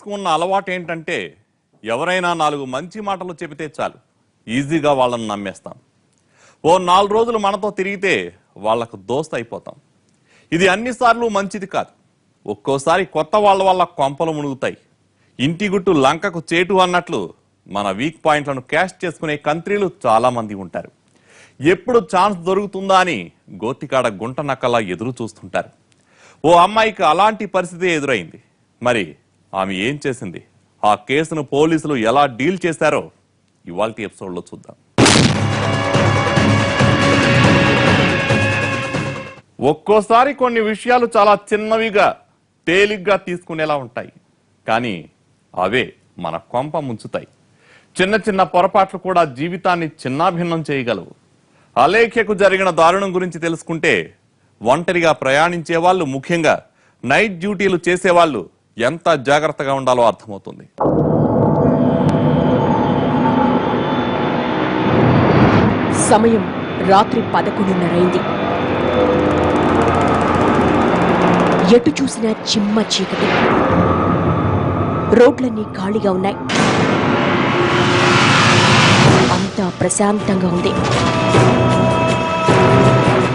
కు ఉన్న అలవాటు ఏంటంటే ఎవరైనా నాలుగు మంచి మాటలు చెబితే చాలు. ఈజీగా వాళ్ళని నమ్మేస్తాం. ఓ నాలుగు రోజులు మనతో తిరిగితే వాళ్ళకు దోస్త అయిపోతాం. ఇది అన్నిసార్లు మంచిది కాదు. ఒక్కోసారి కొత్త వాళ్ళ వల్ల కొంపలు మునుగుతాయి. ఇంటి గుట్టు లంకకు చేటు అన్నట్లు మన వీక్ పాయింట్లను క్యాష్ చేసుకునే కంత్రీలు చాలామంది ఉంటారు. ఎప్పుడు ఛాన్స్ దొరుకుతుందా అని గోతికాడ గుంట నక్కలా ఎదురు చూస్తుంటారు. ఓ అమ్మాయికి అలాంటి పరిస్థితి ఎదురైంది. మరి ఆమె ఏం చేసింది? ఆ కేసును పోలీసులు ఎలా డీల్ చేశారో ఇవాళ ఎపిసోడ్లో చూద్దాం. ఒక్కోసారి కొన్ని విషయాలు చాలా చిన్నవిగా తేలిగ్గా తీసుకునేలా ఉంటాయి. కానీ అవే మన కొంప ముంచుతాయి. చిన్న చిన్న పొరపాట్లు కూడా జీవితాన్ని చిన్నాభిన్నం చేయగలవు. అలేఖ్యకు జరిగిన దారుణం గురించి తెలుసుకుంటే ఒంటరిగా ప్రయాణించే వాళ్ళు ముఖ్యంగా నైట్ డ్యూటీలు చేసేవాళ్ళు ఎంత జాగ్రత్తగా ఉండాలో అర్థమవుతుంది. సమయం రాత్రి పదకొండున్నరైంది. ఎటు చూసినా చిమ్మ చీకటి. రోడ్లన్నీ ఖాళీగా ఉన్నాయి. అంతా ప్రశాంతంగా ఉంది.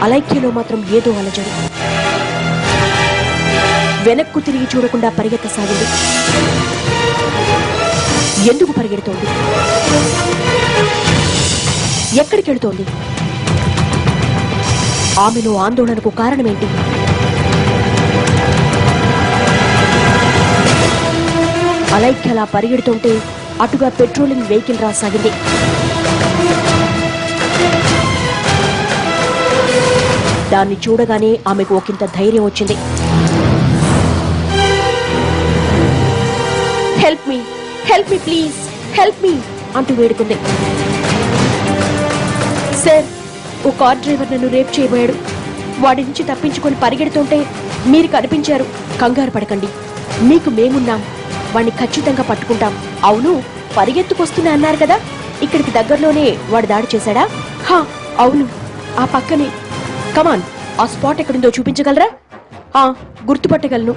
అలైక్యలో మాత్రం ఏదో అలజడి. వెనక్కు తిరిగి చూడకుండా పరిగెత్తసాగింది. ఎందుకు పరిగెడుతోంది? ఎక్కడికి వెళుతోంది ఆమెలో ఆందోళనకు కారణమేంటి? అలైక్య అలా పరిగెడుతుంటే అటుగా పెట్రోలింగ్ వెహికల్ రాసాగింది. దాన్ని చూడగానే ఆమెకు ఒకంత ధైర్యం వచ్చింది. Help me please help me అంటూ వేడుకుంది. సార్ ఓ కార్ డ్రైవర్ నన్ను రేప్ చేయబోయాడు. వాడి నుంచి తప్పించుకొని పరిగెడుతుంటే మీరు కనిపించారు. కంగారు పడకండి. మీకు మేమున్నాం. వాడిని ఖచ్చితంగా పట్టుకుంటాం. అవును పరిగెత్తుకొస్తున్నా అన్నారు కదా? ఇక్కడికి దగ్గరలోనే వాడు దాడి చేశాడా? హా అవును. ఆ పక్కనే. కమాన్ ఆ స్పాట్ ఎక్కడుందో చూపించగలరా? ఆ గుర్తుపట్టగలను.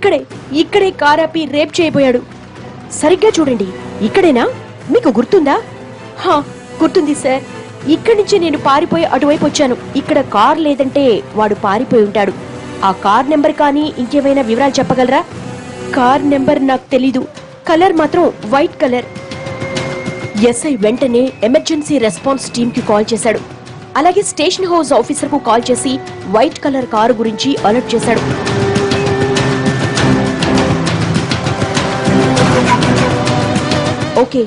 ఇక్కడే ఇక్కడే కారాపి రేప్ చేయబోయాడు. సరిగ్గా చూడండి ఇక్కడేనా? మీకు గుర్తుందా? హా గుర్తుంది సార్. ఇక్కడి నుంచి నేను పారిపోయి అటువైపు వచ్చాను. ఇక్కడ కార్ లేదంటే వాడు పారిపోయి ఉంటాడు. ఆ కార్ నెంబర్ కానీ ఇంకేమైనా వివరాలు చెప్పగలరా? కార్ నెంబర్ నాకు తెలీదు. కలర్ మాత్రం వైట్ కలర్. ఎస్ఐ వెంటనే ఎమర్జెన్సీ రెస్పాన్స్ టీమ్కి కాల్ చేశాడు. అలాగే స్టేషన్ హౌస్ ఆఫీసర్కు కాల్ చేసి వైట్ కలర్ కారు గురించి అలర్ట్ చేశాడు. ఓకే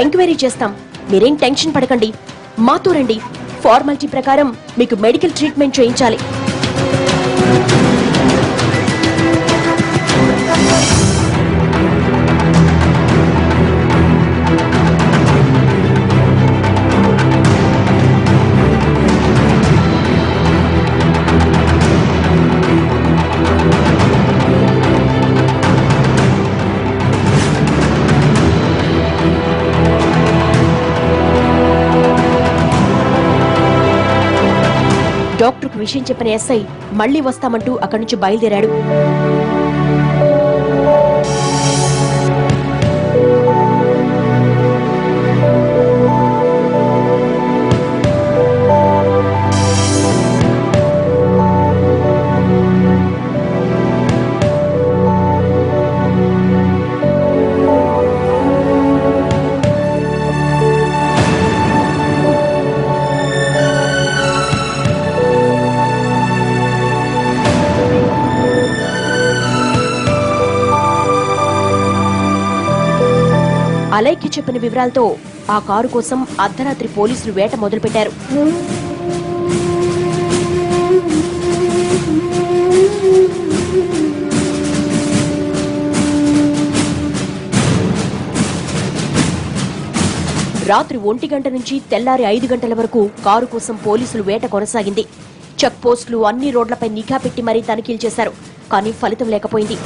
ఎంక్వైరీ చేస్తాం. మీరేం టెన్షన్ పడకండి. మాతో రండి. ఫార్మాలిటీ ప్రకారం మీకు మెడికల్ ట్రీట్మెంట్ చేయించాలి. డాక్టర్కు విషయం చెప్పిన ఎస్ఐ మళ్ళీ వస్తామంటూ అక్కడి నుంచి బయలుదేరాడు. అలైకి చెప్పిన వివరాలతో ఆ కారు కోసం అర్ధరాత్రి పోలీసులు వేట మొదలుపెట్టారు. రాత్రి ఒంటి గంట నుంచి తెల్లారి ఐదు గంటల వరకు కారు కోసం పోలీసులు వేట కొనసాగింది. చెక్ పోస్టులు అన్ని రోడ్లపై నిఘా పెట్టి మరీ తనిఖీలు చేశారు కానీ ఫలితం లేకపోయింది.